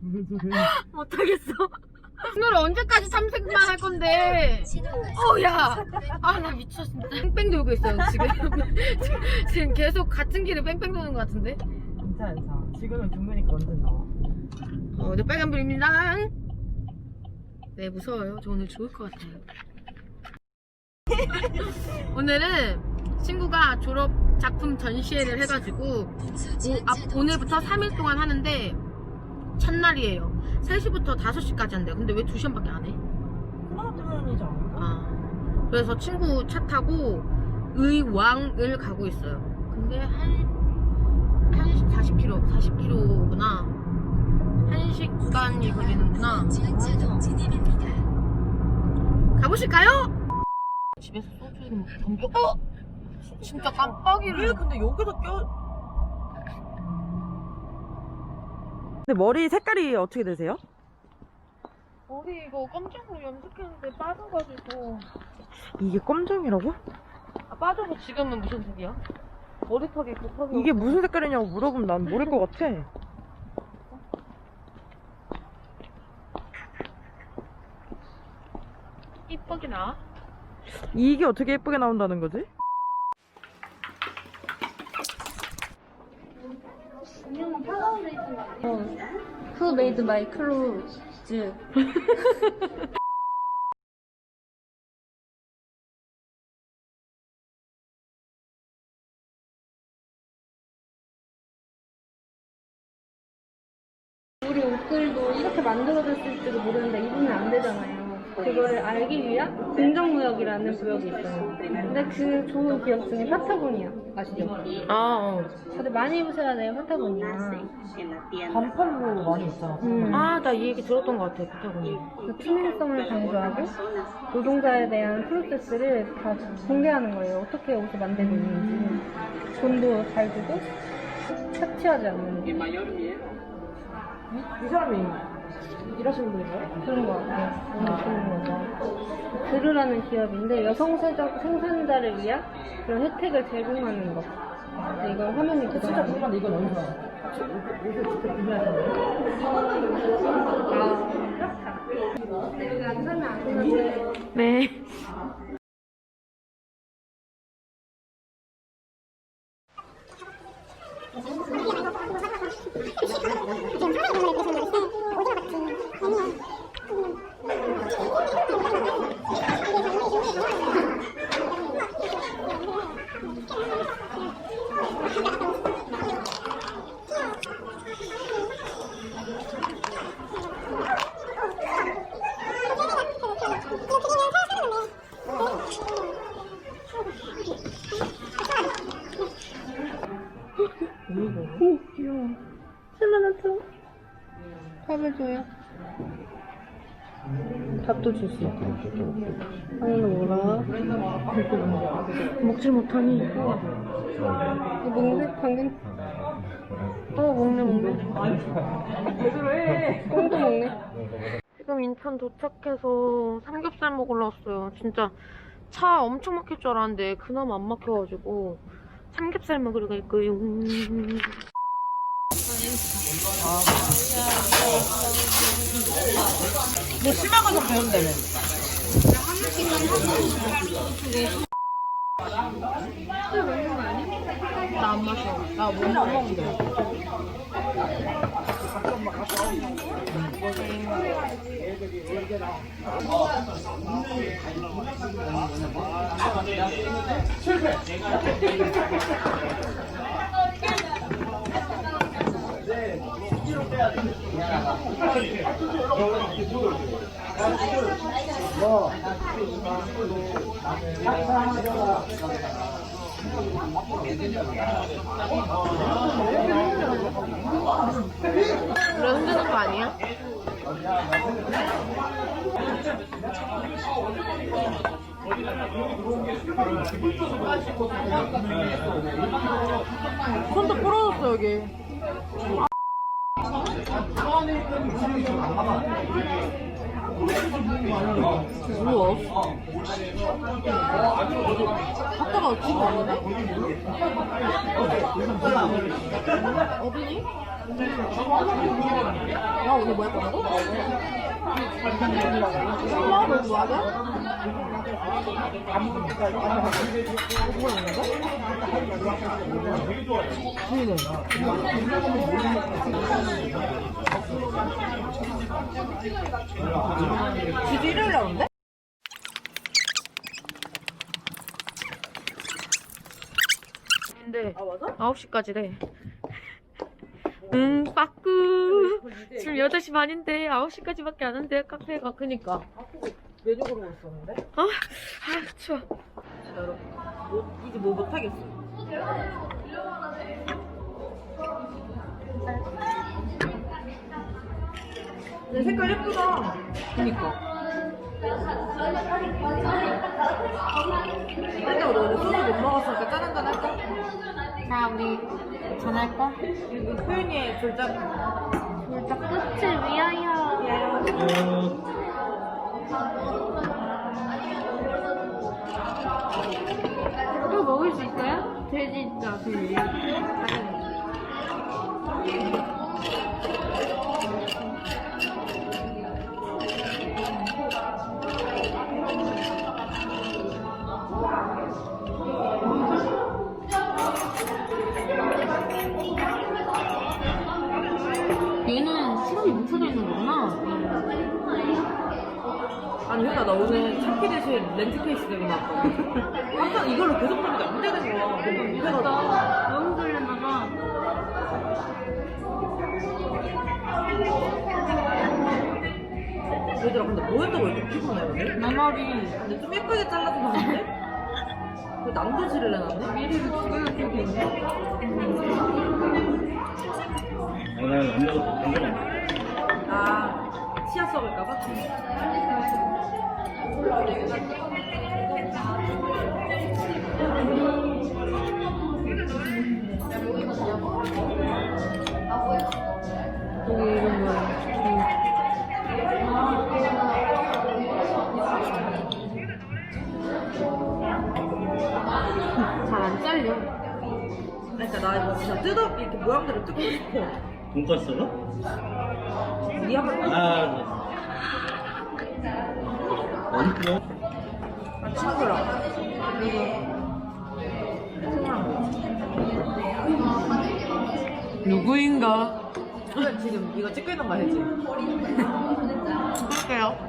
무슨 소리야? 못하겠어. 오늘 언제까지 삼색만 할 건데? 어 야, 아 나 미쳐 진짜. 뺑뺑 돌고 있어요 지금. 지금 계속 같은 길을 뺑뺑 도는 것 같은데? 괜찮아 괜찮아 지금은 중근이니까 언제 나와 어, 네 빨간불입니다. 네 무서워요. 저 오늘 죽을 것 같아요. 오늘은 친구가 졸업 작품 전시회를 해가지고 오, 앞- 오늘부터 3일 동안 하는데 첫날이에요. 3시부터 5시까지 한대요. 근데 왜 2시간밖에 안 해? 코로나 때문이지 않을까? 아, 그래서 친구 차 타고 의왕을 가고 있어요. 근데 한, 한 40km, 40km구나. 1시간이 걸리는구나. 가보실까요? 집에서 소주를 덤벼, 어? 진짜 왜 깜빡이를. 근데 여기서 껴 근데 머리 색깔이 어떻게 되세요? 머리 이거 검정으로 염색했는데 빠져가지고. 이게 검정이라고? 아, 빠져서 지금은 무슨 색이야? 머리털이 곱하기. 이게 무슨 색깔이냐고 물어보면 난 모를 것 같아 이쁘게 나? 이게 어떻게 예쁘게 나온다는 거지? Who made my clothes? 우리 옷들도 이렇게 만들어졌을지도 모르는데 입으면 안 되잖아요. 그거를 알기 위한 긍정무역이라는 구역이 있어요. 근데 그 좋은 기업 중에 파타고니아 아시죠? 아, 어. 다들 많이 입으셔야 돼요, 파타고니아. 반팔로 많이 있잖아 음. 아, 나 이 얘기 들었던 것 같아, 부탁은. 그 투명성을 강조하고 노동자에 대한 프로세스를 다 공개하는 거예요. 어떻게 옷을 만들고 있는지. 돈도 잘 주고 착취하지 않는 이 사람이 일하시는 분인가요? 그런 거 같아요. 너무 좋은 거죠. 그루라는 기업인데 여성 세적 생산자를 위한 그런 혜택을 제공하는 거. 근데 이걸 화면이 진짜 그거든요. 궁금한데 이건 어디서 옷을 직접 구매하셨나요? 아, 그렇다. 근데 여기 안 사면 안 되는데. 네. 오, 귀여워. 실라나트. 밥을 줘요. 밥도 있고. 아니는 뭐라? 먹질 못하니. 이거 먹네? 방금? 어, 먹네, 먹네. 제대로 해 꽁도 먹네? 지금 인천 도착해서 삼겹살 먹으러 왔어요. 진짜 차 엄청 막힐 줄 알았는데 그나마 안 막혀가지고 삼겹살 먹으러 갈 거예요. 뭐 심화가서 배운다며 나안 마셔. 나못 먹는데 그래 흔드는 거 아니야? 손도 부러졌어 여기 그 안에 있던 물건이 좀 나가면 안 우와. 아까가 어찌가 아니네? 어디니? 야, 오늘 뭐 했다고? 설마? 너 뭐하냐? 뭐 하는 거야? 지도 일요일 나오는데? 근데 아 맞아? 9시까지래. 응, 빠꾸. 지금 8시 반인데 9시까지밖에 안 한대, 카페가. 그니까. 메뉴 고르고 있었는데? 아, 아, 추워. 여러분 뭐, 이제 뭐 못하겠어 내 색깔 예쁘다 그니까. 일단 우리 오늘 소주 못 먹었으니까 짠 한잔 할까? 자, 우리 전화할까? 그리고 표현이의 졸작 둘다 끝을 위하여. 또 먹을 수 있어요? 돼지 있다, 돼지. 효나 나 오늘 차키 대신 렌즈 케이스 들고 나왔거든 항상 이걸로 계속 보는데 안 되는 거야 너무 무대가 너무 졸렸나봐. 얘들아 근데 뭐 했다고 이렇게 피곤해 오늘? 나 머리. 근데 좀 예쁘게 잘라서 나왔는데? 그 남도질을 해놨네? 미리를 지금 들고 있네. 아, 남자가 안 돼. 아 치아 썩을까봐? 여기 이런 거야. 잘안 잘려. 그러니까 나 이거 진짜 뜯어 이렇게 모양대로 뜯고 싶어 돈까스로? 우리 아빠 아, 네. 어디로? 아, 친구랑 그리고 친구랑 뭐? 누구인가? 지금 이거 찍고 있는 거 알지? 찍을게요